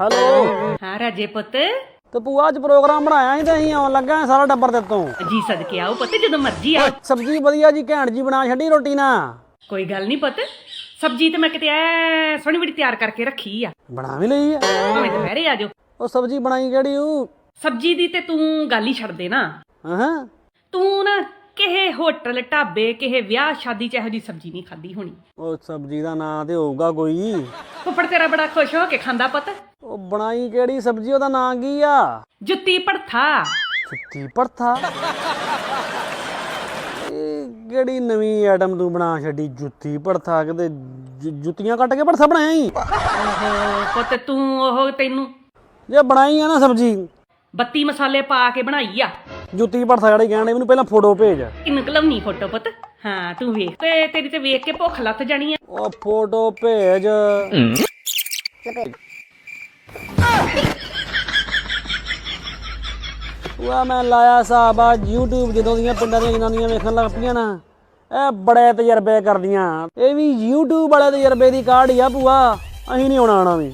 Hello. ਹਾਂ ਰਾਜੇ ਪੁੱਤ। ਤੇ ਭੂਆ ਅੱਜ ਪ੍ਰੋਗਰਾਮ ਬਣਾਇਆ ਸੀ ਤੇ ਅਸੀਂ ਆਉਣ ਲੱਗਾ ਸਾਰਾ ਟੱਬਰ ਤੇ ਤੋਂ। ਜੀ ਸਦਕੇ ਆਓ ਪੁੱਤ ਜਦੋਂ ਮਰਜ਼ੀ ਆ ਸਬਜ਼ੀ ਵਧੀਆ ਜੀ ਘੈਂਟ ਜੀ ਬਣਾ ਛੱਡੀ ਰੋਟੀ ਨਾ। ਕੋਈ ਗੱਲ ਨਹੀਂ ਪੁੱਤ ਸਬਜੀ ਤੇ ਮੈਂ ਕਿਤੇ ਐ ਸੋਹਣੀ ਬੜੀ ਤਿਆਰ ਕਰਕੇ ਰੱਖੀ ਆ। ਬਣਾ ਵੀ ਲਈ ਆ। ਭਾਵੇਂ ਦੁਪਹਿਰੇ ਆ ਜਾਓ। ਉਹ ਸਬਜ਼ੀ ਬਣਾਈ ਕਿਹੜੀ ਉਹ ਸਬਜੀ ਦੀ ਤੇ ਤੂੰ ਗੱਲ ਹੀ ਛੱਡ ਦੇ ਨਾ। ਹਾਂ। ਤੂੰ ਨਾ ਕਿਸੇ ਹੋਟਲ ਢਾਬੇ ਕਿਸੇ ਵਿਆਹ ਸ਼ਾਦੀ ਚ ਇਹੋ ਜੀ ਸਬਜੀ ਨਹੀਂ ਖਾਦੀ ਹੋਣੀ। ਉਹ ਸਬਜ਼ੀ ਦਾ ਨਾਂ ਤੇ ਹੋਊਗਾ ਕੋਈ। ਫੁੱਫੜ ਤੇਰਾ ਬੜਾ ਖੁਸ਼ ਹੋ ਕੇ ਖਾਂਦਾ ਪੁੱਤ। ਉਹ ਬਣਾਈ ਕਿਹੜੀ ਸਬਜ਼ੀ ਉਹਦਾ ਨਾਂ ਕੀ ਆ? ਜੁੱਤੀ ਭੜਥਾ। ਛੁੱਟੀ ਪਰਥਾ ਇਹ ਕਿਹੜੀ ਨਵੀਂ ਆਈਟਮ ਤੂੰ ਬਣਾ ਛੱਡੀ? ਜੁੱਤੀ ਪਰਥਾ ਕਿਤੇ ਜੁ- ਜੁੱਤੀਆਂ ਕੱਟ ਕੇ ਪਰਥਾ ਬਣਾਇਆ ਓਹੋ ਪੁੱਤ ਤੂੰ ਉਹ ਤੈਨੂੰ ਜੇ ਬਣਾਈ ਆ ਨਾ ਸਬਜ਼ੀ। 32 ਮਸਾਲੇ ਪਾ ਕੇ ਬਣਾਈ ਆ। ਜੁੱਤੀ ਪਰਥਾ ਜਿਹੜੀ ਕਹਿਣ ਡਈ, ਮੈਨੂੰ ਪਹਿਲਾਂ ਫੋਟੋ ਭੇਜ। ਕਿੰਨੂੰ ਕਲਮਨੀ ਫੋਟੋ ਪੁੱਤ। ਹਾਂ ਤੂੰ ਵੇਖ। ਤੇ ਤੇਰੀ ਤੇ ਵੇਖ ਕੇ ਭੁੱਖ ਲੱਥ ਜਾਣੀ ਆ। ਉਹ ਫੋਟੋ ਭੇਜ। ਉਹ ਮੈਂ ਲਾਇਆ ਹਿਸਾਬ ਆ, YouTube ਜਦੋਂ ਦੀਆਂ ਪਿੰਡਾਂ ਦੀਆਂ ਜਨਾਨੀਆਂ ਵੇਖਣ ਲੱਗ ਪਈਆਂ ਨਾ, ਇਹ ਬੜੇ ਤਜਰਬੇ ਕਰਦੀਆਂ। ਇਹ ਵੀ YouTube ਵਾਲੇ ਤਜਰਬੇ ਦੀ ਕਾਢ ਹੀ ਆ ਭੂਆ, ਅਸੀਂ ਨਹੀਂ ਆਉਣਾ ਆਣਾ ਵੀ।